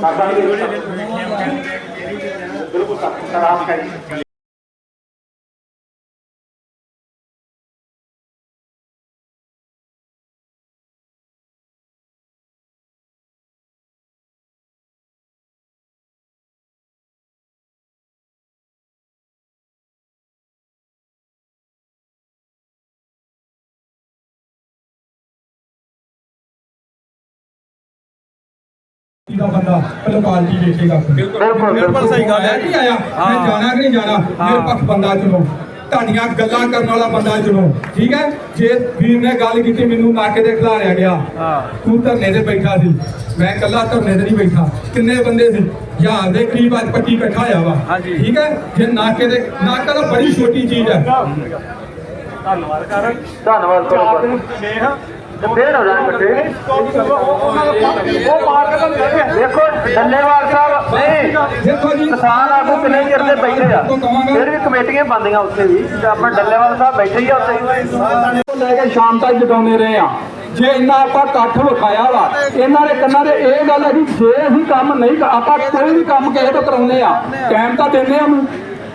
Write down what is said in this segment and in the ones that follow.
ਸਾਡਾ ਵੀ ਬਿਲਕੁਲ ਸਾਫ਼ ਹੈ ਦਾ ਬੰਦਾ ਪਹਿਲਾਂ ਪਾਰਟੀ ਦੇਖੇਗਾ। ਬਿਲਕੁਲ ਬਿਲਕੁਲ। ਸਹੀ ਗੱਲ ਹੈ ਨਹੀਂ ਆਇਆ। ਮੈਂ ਜਾਣਾ ਕਿ ਨਹੀਂ ਜਾਣਾ ਨਿਰਪੱਖ ਬੰਦਾ ਚੁਣੋ। ਤੁਹਾਡੀਆਂ ਗੱਲਾਂ ਕਰਨ ਵਾਲਾ ਬੰਦਾ ਚੁਣੋ। ਠੀਕ ਹੈ? ਜੇ ਵੀਰ ਨੇ ਗੱਲ ਕੀਤੀ ਮੈਨੂੰ ਨਾਕੇ ਤੇ ਖਿਲਾਰਿਆ ਗਿਆ। ਤੂੰ ਧਰਨੇ ਤੇ ਬੈਠਾ ਸੀ। ਮੈਂ ਇਕੱਲਾ ਧਰਨੇ ਤੇ ਨਹੀਂ ਬੈਠਾ। ਕਿੰਨੇ ਬੰਦੇ ਸੀ? ਹਜ਼ਾਰ ਦੇ ਕਰੀਬ ਅੱਜ ਪੱਟੀ ਇਕੱਠਾ ਹੋਇਆ ਵਾ। ਠੀਕ ਹੈ? ਜੇ ਨਾਕੇ ਦੇ ਨਾਕਾ ਤਾਂ ਬੜੀ ਛੋਟੀ ਚੀਜ਼ ਹੈ। ਧੰਨਵਾਦ ਕਰ। ਧੰਨਵਾਦ ਕਰੋ ਤੇ ਫੇਰ ਹੋ ਜਾਣ ਬੱਟੇ ਉਹ ਮਾਰ ਕੇ ਤੁਹਾਨੂੰ ਕਹਿੰਦੇ ਦੇਖੋ ਡੱਲੇਵਾਲ ਸਾਹਿਬ। ਨਹੀਂ ਦੇਖੋ ਜੀ। ਕਿਸਾਨ ਆਗੂ ਕਿੰਨੇ ਚਿਰ ਦੇ ਬੈਠੇ ਆ। ਫਿਰ ਵੀ ਕਮੇਟੀਆਂ ਬੰਦੀਆਂ ਉੱਥੇ ਵੀ। ਤੇ ਆਪਣਾ ਡੱਲੇਵਾਲ ਸਾਹਿਬ ਬੈਠੇ ਹੀ ਆ ਉੱਥੇ। ਤੋਂ ਲੈ ਕੇ ਸ਼ਾਮ ਤੱਕ ਜਗਾਉਂਦੇ ਰਹੇ ਆ। ਜੇ ਇੰਨਾ ਆਪਾਂ ਇਕੱਠ ਵਿਖਾਇਆ ਵਾ ਇਹਨਾਂ ਦੇ ਕੰਨਾਂ ਦੇ ਇਹ ਗੱਲ ਹੈ ਕਿ ਜੇ ਅਸੀਂ ਕੰਮ ਨਹੀਂ ਆਪਾਂ ਕੋਈ ਵੀ ਕੰਮ ਕਿਸੇ ਤੋਂ ਕਰਾਉਂਦੇ ਆ ਟਾਈਮ ਤਾਂ ਦਿੰਦੇ ਆ ਨੂੰ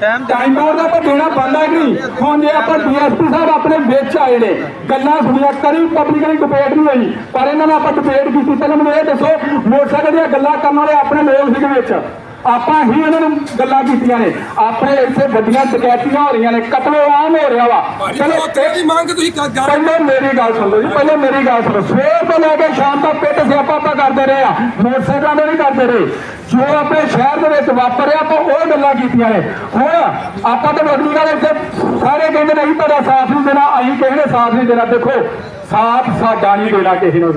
ਟਾਈਮ ਟਾਈਮ ਦਾ ਆਪਾਂ ਦੇਣਾ ਬੰਦਾ ਨਹੀਂ? ਹੁਣ ਜੇ ਆਪਾਂ ਡੀਐਸਪੀ ਸਾਹਿਬ ਆਪਣੇ ਵਿੱਚ ਆਏ ਨੇ, ਗੱਲਾਂ ਸੁਣੀਆਂ ਕਰੀ ਪਬਲਿਕਲੀ ਡਿਬੇਟ ਨਹੀਂ ਹੋਈ, ਪਰ ਇਹਨਾਂ ਨਾਲ ਆਪਾਂ ਡਿਬੇਟ ਕੀਤੀ। ਪਹਿਲਾਂ ਮੈਨੂੰ ਇਹ ਦੱਸੋ, ਮੋਟਰਸਾਈਕਲ ਦੀਆਂ ਗੱਲਾਂ ਕਰਨ ਵਾਲੇ ਆਪਣੇ ਲੋਕ ਸੀਗੇ ਵਿੱਚ। ਆਪਾਂ ਹੀ ਇਹਨਾਂ ਨੂੰ ਗੱਲਾਂ ਕੀਤੀਆਂ ਨੇ। ਆਪਣੇ ਇੱਥੇ ਗੱਡੀਆਂ ਡਕੈਤੀਆਂ ਹੋ ਰਹੀਆਂ ਨੇ ਕਤਲੋ ਆਮ ਹੋ ਰਿਹਾ ਵਾ। ਚਲੋ ਤੇਰੀ ਮੰਗ ਤੁਸੀਂ ਪਹਿਲੇ ਮੇਰੀ ਗੱਲ ਸੁਣ ਲਓ ਜੀ ਪਹਿਲੇ ਮੇਰੀ ਗੱਲ ਸੁਣੋ ਸਵੇਰ ਤੋਂ ਲੈ ਕੇ ਸ਼ਾਮ ਤੱਕ ਪਿੱਟ ਸਿਆਪਾ ਆਪਾਂ ਕਰਦੇ ਰਹੇ ਆ। ਮੋਟਰਸਾਈਕਲਾਂ ਦੇ ਨਹੀਂ ਕਰਦੇ ਰਹੇ। ਜੋ ਆਪਣੇ ਸ਼ਹਿਰ ਦੇ ਵਿੱਚ ਵਾਪਰਿਆ ਆਪਾਂ ਉਹ ਗੱਲਾਂ ਕੀਤੀਆਂ ਨੇ। ਹੁਣ ਆਪਾਂ ਤਾਂ ਵੱਡੀ ਗੱਲ ਇੱਥੇ ਸਾਰੇ ਕਹਿੰਦੇ ਨਹੀਂ ਤੁਹਾਡਾ ਸਾਥ ਨਹੀਂ ਦੇਣਾ ਅਸੀਂ ਕਹਿੰਦੇ ਸਾਥ ਨਹੀਂ ਦੇਣਾ। ਦੇਖੋ ਸਾਥ ਸਾਡਾ ਨਹੀਂ ਦੇਣਾ ਕਿਸੇ ਨੂੰ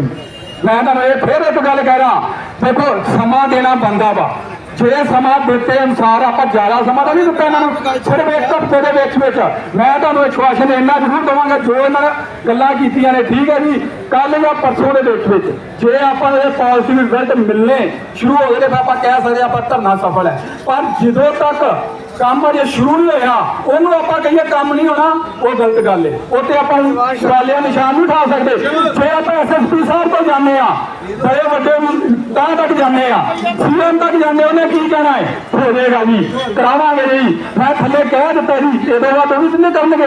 ਮੈਂ ਤੁਹਾਨੂੰ ਇਹ ਫਿਰ ਇੱਕ ਗੱਲ ਕਹਿ ਰਹਾ। ਦੇਖੋ ਸਮਾਂ ਦੇਣਾ ਬੰਦਾ ਵਾ। ਜੇ ਸਮਾਂ ਦਿੱਤੇ ਅਨੁਸਾਰ ਆਪਾਂ ਜ਼ਿਆਦਾ ਸਮਾਂ ਤਾਂ ਨਹੀਂ ਦਿੱਤਾ ਇਹਨਾਂ ਨੂੰ। ਸਿਰਫ ਇੱਕ ਹਫ਼ਤੇ ਦੇ ਵਿੱਚ ਵਿੱਚ ਮੈਂ ਤੁਹਾਨੂੰ ਵਿਸ਼ਵਾਸਨ ਇੰਨਾ ਜ਼ਰੂਰ ਦਵਾਂਗਾ, ਜੋ ਇਹਨਾਂ ਗੱਲਾਂ ਕੀਤੀਆਂ ਨੇ, ਠੀਕ ਹੈ ਜੀ? ਕੱਲ ਜਾਂ ਪਰਸੋਂ ਦੇ ਵਿੱਚ ਵਿੱਚ। ਜੇ ਆਪਾਂ ਇਹ ਪਾਲਿਸੀ ਰਿਜ਼ਲਟ ਮਿਲਨੇ ਸ਼ੁਰੂ ਹੋ ਗਏ, ਤਾਂ ਆਪਾਂ ਕਹਿ ਸਕਦੇ ਹਾਂ ਆਪਾਂ ਧਰਨਾ ਸਫਲ ਹੈ। ਪਰ ਜਦੋਂ ਤੱਕ ਕੰਮ ਅਜੇ ਸ਼ੁਰੂ ਨਹੀਂ ਹੋਇਆ। ਉਹਨੂੰ ਆਪਾਂ ਕਹੀਏ ਕੰਮ ਨਹੀਂ ਹੋਣਾ, ਉਹ ਗਲਤ ਗੱਲ ਹੈ। ਉੱਤੇ ਆਪਾਂ ਸ਼ਰਾਲਿਆਂ ਨਿਸ਼ਾਨ ਨਹੀਂ ਉਠਾ ਸਕਦੇ। ਜੇ ਆਪਾਂ ਐਸਐਸਪੀ ਸਾਹਿਬ ਤੋਂ ਜਾਂਦੇ ਆ ਬੜੇ ਵੱਡੇ ਤਾਂ ਤੱਕ ਜਾਂਦੇ ਆ ਸੀਐਮ ਤੱਕ ਜਾਂਦੇ ਉਹਨੇ ਕੀ ਕਹਿਣਾ ਹੈ? ਹੋ ਜੀ, ਕਰਾਵਾਂਗੇ ਜੀ। ਮੈਂ ਥੱਲੇ ਕਹਿ ਦਿੱਤਾ ਜੀ ਇਹਦੇ ਬਾਅਦ ਉਹ ਵੀ ਕਿੰਨੇ ਕਰਨਗੇ।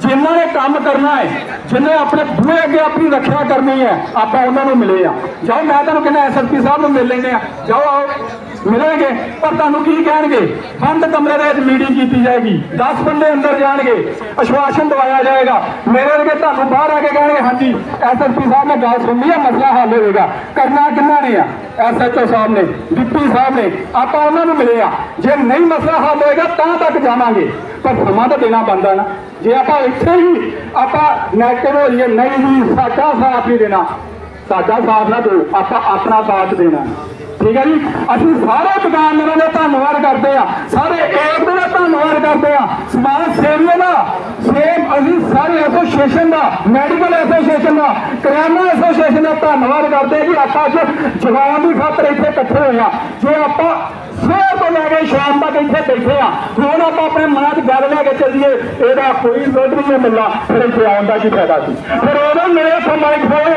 ਜਿਨ੍ਹਾਂ ਨੇ ਕੰਮ ਕਰਨਾ ਹੈ, ਜਿਨ੍ਹਾਂ ਆਪਣੇ ਬੂਹੇ ਅੱਗੇ ਆਪਣੀ ਰੱਖਿਆ ਕਰਨੀ ਹੈ, ਆਪਾਂ ਉਹਨਾਂ ਨੂੰ ਮਿਲੇ ਆ ਜਾਓ, ਮੈਂ ਤੁਹਾਨੂੰ ਕਹਿੰਦਾ ਐਸਐਸਪੀ ਸਾਹਿਬ ਨੂੰ ਮਿਲ ਲੈਂਦੇ ਆ ਜਾਓ, ਆਓ। ਮਿਲਣਗੇ, ਪਰ ਤੁਹਾਨੂੰ ਕੀ ਕਹਿਣਗੇ? ਬੰਦ ਕਮਰੇ ਦੇ ਵਿੱਚ ਮੀਟਿੰਗ ਕੀਤੀ ਜਾਏਗੀ। 10 ਬੰਦੇ ਅੰਦਰ ਜਾਣਗੇ। ਅਸ਼ਵਾਸਨ ਦਵਾਇਆ ਜਾਏਗਾ। ਮੇਰੇ ਵਰਗੇ ਤੁਹਾਨੂੰ ਬਾਹਰ ਆ ਕੇ ਕਹਿਣਗੇ, ਹਾਂਜੀ ਐਸਐਸਪੀ ਸਾਹਿਬ ਨੇ ਗੱਲ ਸੁਣ ਹੈ ਮਸਲਾ ਹੱਲ ਹੋਵੇਗਾ ਕਰਨਾ ਕਿੰਨਾ ਨੇ ਆ? ਐਸਐਚਓ ਸਾਹਿਬ ਨੇ, ਡਿਪਟੀ ਸਾਹਿਬ ਨੇ, ਆਪਾਂ ਉਹਨਾਂ ਨੂੰ ਮਿਲੇ ਆ। ਜੇ ਨਹੀਂ ਮਸਲਾ ਹੱਲ ਹੋਏਗਾ, ਤਾਂ ਤੱਕ ਜਾਵਾਂਗੇ। ਪਰ ਸਮਾਂ ਤਾਂ ਦੇਣਾ ਬੰਦਾ ਨਾ। ਜੇ ਆਪਾਂ ਇੱਥੇ ਹੀ, ਆਪਾਂ ਨੈਗੇਟਿਵ ਹੋ ਜਾਈਏ, ਨਹੀਂ ਸਾਡਾ ਸਾਥ ਨਹੀਂ ਦੇਣਾ। ਸਾਡਾ ਸਾਥ ਨਾ ਦਿਓ। ਆਪਾਂ ਆਪਣਾ ਸਾਥ ਦੇਣਾ। ਠੀਕ ਹੈ ਜੀ? ਅਸੀਂ ਸਾਰੇ ਦੁਕਾਨਦਾਰਾਂ ਦਾ ਧੰਨਵਾਦ ਕਰਦੇ ਆ ਸਾਰੇ ਏਕ ਦਾ ਧੰਨਵਾਦ ਕਰਦੇ ਆ ਸਮਾਜ ਸੇਵੀਆਂ ਦਾ। ਸੇਮ ਅਸੀਂ ਸਾਰੇ ਐਸੋਸੀਏਸ਼ਨ ਦਾ ਮੈਡੀਕਲ ਐਸੋਸੀਏਸ਼ਨ ਦਾ, ਕਰਿਆਨਾ ਐਸੋਸੀਏਸ਼ਨ ਦਾ ਧੰਨਵਾਦ ਕਰਦੇ ਆ ਕਿ ਆਪਾਂ ਅੱਜ ਜਵਾਨ ਦੀ ਖਾਤਰ ਇੱਥੇ ਇਕੱਠੇ ਹੋਏ ਆ ਜੇ ਆਪਾਂ ਸਵੇਰ ਤੋਂ ਲੈ ਕੇ ਸ਼ਾਮ ਤੱਕ ਇੱਥੇ ਬੈਠੇ ਆ ਹੁਣ ਆਪਾਂ ਆਪਣੇ ਮਨਾਂ 'ਚ ਗੱਲ ਲੈ ਕੇ ਚੱਲੀਏ, ਇਹਦਾ ਕੋਈ ਰਿਜ਼ਲਟ ਨਹੀਂ ਮਿਲਣਾ। ਫਿਰ ਇੱਥੇ ਆਉਣ ਦਾ ਕੀ ਫਾਇਦਾ ਸੀ? ਫਿਰ ਉਹਨੂੰ ਮੇਰੇ ਸਮਾਜ ਖੋਏ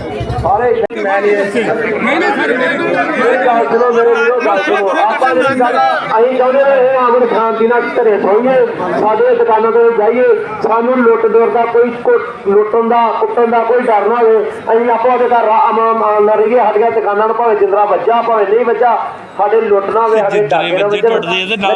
ਸਾਰੇ ਮੈਂ ਨਹੀਂ ਨਹੀਂ ਨਹੀਂ ਸਰ ਮੇਰੇ ਗੱਲ ਸੁਣੋ ਮੇਰੇ ਵੀਰੋ ਗੱਲ ਸੁਣੋ ਆਪਾਂ ਜਿਹੜੀ ਗੱਲ ਆ, ਅਸੀਂ ਚਾਹੁੰਦੇ ਨੇ ਇਹ ਆਗਣ ਸ਼ਾਂਤੀ ਨਾਲ ਘਰੇ ਸੋਈਏ ਸਾਡੇ ਦੁਕਾਨਾਂ ਤੇ ਜਾਈਏ। ਸਾਨੂੰ ਲੁੱਟ ਡੋਰ ਦਾ ਕੋਈ ਕੋ- ਲੁੱਟਣ ਦਾ ਕੁੱਟਣ ਦਾ ਕੋਈ ਡਰ ਨਾ ਹੋਵੇ। ਅਸੀਂ ਆਪੋ ਦੇ ਘਰ ਆਮ ਨਾ ਰਹੀਏ ਸਾਡੀਆਂ ਦੁਕਾਨਾਂ ਨੂੰ ਭਾਵੇਂ ਜਿੰਦਰਾ ਵੱਜਾ ਭਾਵੇਂ ਨਹੀਂ ਵੱਜਾ ਸਾਡੇ ਲੁੱਟ ਨਾ ਹੋਵੇ ਸਾਡੇ ਡਾਕੇ ਨਾ ਵੱਜੇ ਇਹਦੇ ਨਾਲ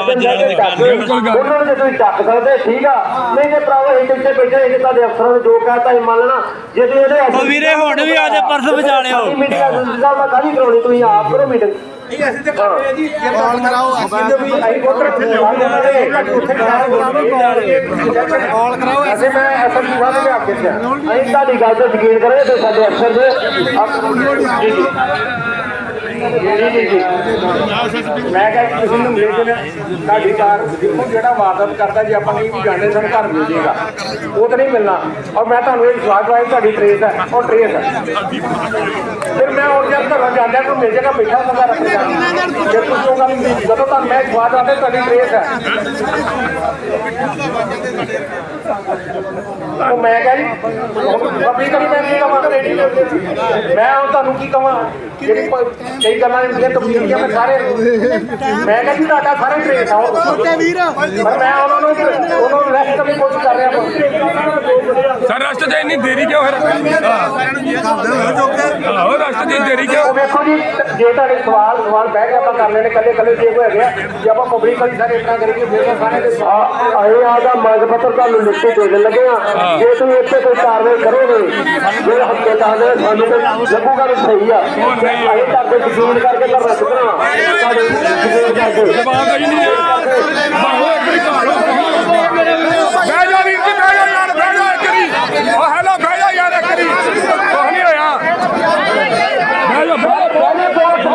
ਡਾਕੇ, ਉਹਨਾਂ ਨੂੰ ਜੇ ਤੁਸੀਂ ਚੱਕ ਸਕਦੇ ਠੀਕ ਆ। ਨਹੀਂ ਜੇ ਭਰਾਵੋ ਅਸੀਂ ਇੱਥੇ ਬੈਠੇ ਹਾਂ ਤੁਹਾਡੇ ਅਫਸਰਾਂ ਨੇ ਜੋ ਕਹਿਤਾ ਅਸੀਂ ਮੰਨ ਲੈਣਾ। ਜੇ ਤੁਸੀਂ ਇਹਦੇ ਵੀਰੇ ਹੁਣ ਵੀ ਆ ਜਾ ਪਰਸ ਬਚਾ ਲਿਓ। ਮੀਟਿੰਗ ਐਸਐਸਪੀ ਸਾਹਿਬ ਨਾਲ ਕਾਹਦੀ ਕਰਾਉਣੀ ਤੁਸੀਂ ਆਪ ਕਰੋ ਮੀਟਿੰਗ ਕਾਲ ਕਰਾਓ ਅਸੀਂ ਕਾਲ ਕਰਾਓ ਅਸੀਂ ਮੈਂ ਐਸਐਸਪੀ ਸਾਹਿਬ ਦੇ ਆਖੇ ਤੇ ਅਸੀਂ ਤੁਹਾਡੀ ਗੱਲ ਤੇ ਯਕੀਨ ਕਰੇ ਤੇ ਸਾਡੇ ਅਫਸਰ ਦੇ ਜੀ ਜੀ ਮੈਂ ਕਿਹਾ ਕਿ ਨੂੰ ਮਿਲੇ ਤੁਹਾਡੀ ਕਾਰ ਦੇਖੋ ਜਿਹੜਾ ਵਾਰਦਾਤ ਕਰਦਾ ਜੇ, ਆਪਾਂ ਨਹੀਂ ਵੀ ਜਾਣਦੇ, ਸਾਨੂੰ ਘਰ ਮਿਲ ਜੇਗਾ ਉਹ ਤਾਂ ਨਹੀਂ ਮਿਲਣਾ। ਔਰ ਮੈਂ ਤੁਹਾਨੂੰ ਇਹ ਵਿਸ਼ਵਾਸ ਦਵਾਇਆ ਤੁਹਾਡੀ ਟ੍ਰੇਸ ਹੈ ਉਹ ਟ੍ਰੇਸ ਹੈ ਫਿਰ ਮੈਂ ਹੋਰ ਜਦ ਘਰੋਂ ਜਾਂਦਾ ਨੂੰ ਮਿਲ ਜੇਗਾ ਬੈਠਾ ਬੰਦਾ ਰੱਖੇਗਾ ਜੇ ਤੁਸੀਂ ਉਹ ਗੱਲ ਜਦੋਂ ਤੱਕ ਮੈਂ ਵਿਸ਼ਵਾਸ ਦਵਾਇਆ ਤੁਹਾਡੀ ਟ੍ਰੇਸ ਹੈ ਉਹ ਮੈਂ ਕਿਹਾ ਜੀ ਬੱਬੀ ਮੈਂ ਕੀ ਕਵਾਂ, ਮੈਂ ਤੁਹਾਨੂੰ ਕੀ ਕਹਾਂ ਜਿਹੜੀ ਕਈ ਗੱਲਾਂ ਨੇ ਜਿਹੜੀਆਂ ਤਬਦੀਲੀਆਂ ਮੈਂ ਸਾਰੇ ਮੈਂ ਕਿਹਾ ਜੀ ਤੁਹਾਡਾ ਸਾਰੇ ਟ੍ਰੇਸ ਆ ਉਹ ਛੋਟੇ ਵੀਰ। ਪਰ ਮੈਂ ਉਹਨਾਂ ਨੂੰ ਉਹਨਾਂ ਨੂੰ ਰੈਸਟ ਕਰਨ ਦੀ ਕੋਸ਼ਿਸ਼ ਕਰ ਰਿਹਾ ਹਾਂ ਸਰ ਰਸਤੇ 'ਚ ਇੰਨੀ ਦੇਰੀ ਕਿਉਂ ਫਿਰ? ਆਹੋ ਰਸਤੇ 'ਚ ਦੇਰੀ ਕਿਉਂ? ਉਹ ਵੇਖੋ ਜੀ ਜੇ ਤੁਹਾਡੇ ਸਵਾਲ ਸਵਾਲ ਬਹਿ ਕੇ ਆਪਾਂ ਕਰ ਲੈਣੇ ਕੱਲੇ ਕੱਲੇ ਜੇ ਕੋਈ ਹੈਗੇ ਆ, ਜੇ ਆਪਾਂ ਪਬਲਿਕ ਵਾਲੀ ਸਾਰੇ ਇਤਨਾ ਕਰੀਏ ਫਿਰ ਸਾਰੇ ਦੇ ਅਸੀਂ ਆਦਾ ਮੰਗ ਪੱਤਰ ਤੁਹਾਨੂੰ ਲਿਖ ਕੇ ਦੇ ਦੇਣ ਲੱਗੇ ਆ। ਜੇ ਤੁਸੀਂ ਇੱਥੇ ਕੋਈ ਕਾਰਵਾਈ ਕਰੋਗੇ ਜੇ ਹੱਕੇ ਚਾਹਦੇ ਸਾਨੂੰ ਤੇ ਲੱਗੂਗਾ ਵੀ ਸਹੀ ਆ। ਅਸੀਂ ਕਰਦੇ ਯਕੀਨ ਕਰਕੇ ਤਾਂ ਰੱਖ ਦੇਣਾ ਤੁਹਾਡੇ ਯਕੀਨ ਕਰਕੇ ਜਵਾਬ ਨਹੀਂ ਹੈ ਬਾਹੋ ਇੱਕ ਵਾਰੀ ਘਰ ਬਹਿ ਜਾ ਵੀਰ ਜੀ ਬਹਿ ਜਾ ਯਾਰ ਬਹਿ ਜਾ ਇੱਕ ਵਾਰੀ ਉਹ ਹੈਲੋ ਬਹਿ ਜਾ ਯਾਰ ਇੱਕ ਵਾਰੀ ਕੁਛ ਨਹੀਂ ਹੋਇਆ ਬਹਿ ਜਾ ਬਹਿ ਜਾ ਬਹਿ ਜਾ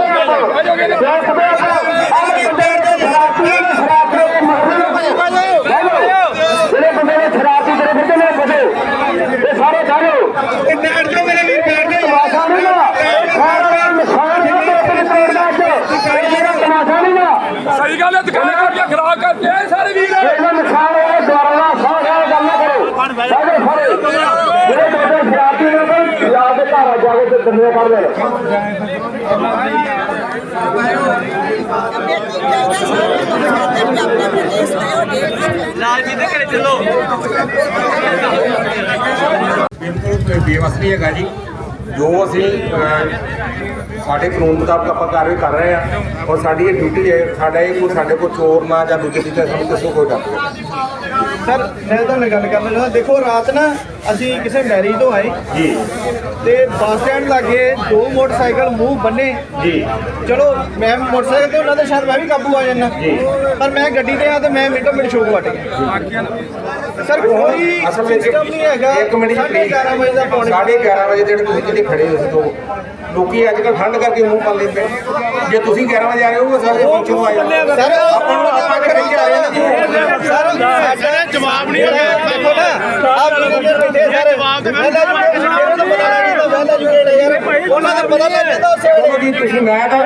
ਕਿਹਦੇ ਜਿਹੜੇ ਬੰਦੇ ਨੇ ਸ਼ਰਾਬੀ ਤੇਰੇ ਫਿਰਦੇ ਨੇ ਬਸੇ ਇਹ ਸਾਰੇ ਜਾਣੋ ਤਮਾਸ਼ਾ ਨਹੀਂ ਨਾ ਸਾਰਾ ਨੁਕਸਾਨ ਹੈ ਤੇਰੇ ਕੋਲ ਦਾ ਅੱਜ ਇਹ ਮੇਰਾ ਤਮਾਸ਼ਾ ਨਹੀਂ ਨਾ ਸਹੀ ਗੱਲ ਹੈ ਦੁਕਾਨਾਂ ਕਾਰੀਆਂ ਖਰਾਬ ਕਰਦੇ ਆ ਇਹ ਸਾਰੇ ਵੀਰ। ਇਹਦਾ ਨੁਕਸਾਨ ਹੋਇਆ ਦੁਆਰਾ ਦਾ ਸਾਹ ਗੱਲ ਨਾ ਕਰੋ। ਸਾਰੇ ਫੜੇ ਜਿਹੜੇ ਬੰਦੇ ਸ਼ਰਾਬੀ ਨੇ ਯਾਦ ਦੇ ਘਰ ਜਾ ਕੇ ਤੇ ਦੰਦੇ ਕਰ ਲੈ ਲਾਲਜੀ ਦੇ ਘਰੇ ਚੱਲੋ। ਬਿਲਕੁਲ ਕੋਈ ਬੇਵਸ ਨਹੀਂ ਹੈਗਾ ਜੀ। ਜੋ ਅਸੀਂ ਸਾਡੇ ਕਾਨੂੰਨ ਮੁਤਾਬਕ ਆਪਾਂ ਕਾਰਵਾਈ ਕਰ ਰਹੇ ਹਾਂ, ਔਰ ਸਾਡੀ ਇਹ ਡਿਊਟੀ ਹੈ, ਸਾਡਾ ਇਹ ਕੋਈ, ਸਾਡੇ ਕੋਲ ਚੋਰ ਨਾ ਜਾਂ ਦੂਜੇ ਦੀ ਸਾਨੂੰ ਕਿਸੇ ਕੋਈ ਡਰ ਸਰ ਮੈਂ ਤੁਹਾਨੂੰ ਗੱਲ ਕਰਨਾ ਚਾਹੁੰਦਾ ਦੇਖੋ ਰਾਤ ਨਾ ਅਸੀਂ ਕਿਸੇ ਮੈਰਿਜ ਤੋਂ ਆਏ। ਜੀ। ਤੇ ਬੱਸ ਸਟੈਂਡ ਲਾਗੇ ਦੋ ਮੋਟਰਸਾਈਕਲ ਮੂੰਹ ਬੰਨੇ। ਜੀ। ਚਲੋ ਮੈਂ ਮੋਟਰਸਾਈਕਲ ਤੇ ਉਹਨਾਂ ਦੇ ਸ਼ਾਇਦ ਮੈਂ ਵੀ ਕਾਬੂ ਆ ਜਾਣਾ ਪਰ ਮੈਂ ਗੱਡੀ ਤੇ ਆ ਤੇ ਮੈਂ ਮਿੰਟੋ ਮਿੰਟ ਸ਼ੋਕ ਵੱਟ ਗਿਆ। ਸਰ ਕੋਈ ਅਸਲ ਵਿੱਚ ਸਿਸਟਮ ਨਹੀਂ ਹੈਗਾ। ਇੱਕ ਮਿੰਟ ਜੀ। ਸਾਢੇ 11 ਵਜੇ ਦਾ ਪੌਣੇ ਸਾਢੇ 11 ਵਜੇ ਜਿਹੜੇ ਤੁਸੀਂ ਕਿਤੇ ਖੜੇ ਹੋ ਤੋਂ ਲੋਕੀ ਅੱਜ ਕੱਲ੍ਹ ਠੰਡ ਕਰਕੇ ਮੂੰਹ ਪਾ ਲੈਂਦੇ ਨੇ। ਜੇ ਤੁਸੀਂ 11 ਵਜੇ ਆ ਰਹੇ ਹੋ ਸਾਰੇ ਪਿੱਛੇ ਆ ਜਾਓ। ਸਰ ਆਪਾਂ ਨੂੰ ਆਪਾਂ ਕਰੀ ਜਾ ਰਹੇ ਹਾਂ। ਸਰ ਸਾਡਾ ਜਵਾਬ ਨਹੀਂ ਹੈ ਦੇਖੋ ਨਾ ਆਪ ਜਿਹੜੇ ਬੈਠੇ ਸਰ ਪਹਿਲਾਂ ਜੁੜੇ ਦਾ ਯਾਰ ਉਹਨਾਂ ਦਾ ਪਤਾ ਲੱਗ ਜਾਂਦਾ ਉਸੇ ਵੇਲੇ। ਤੁਸੀਂ ਮੈਂ ਤਾਂ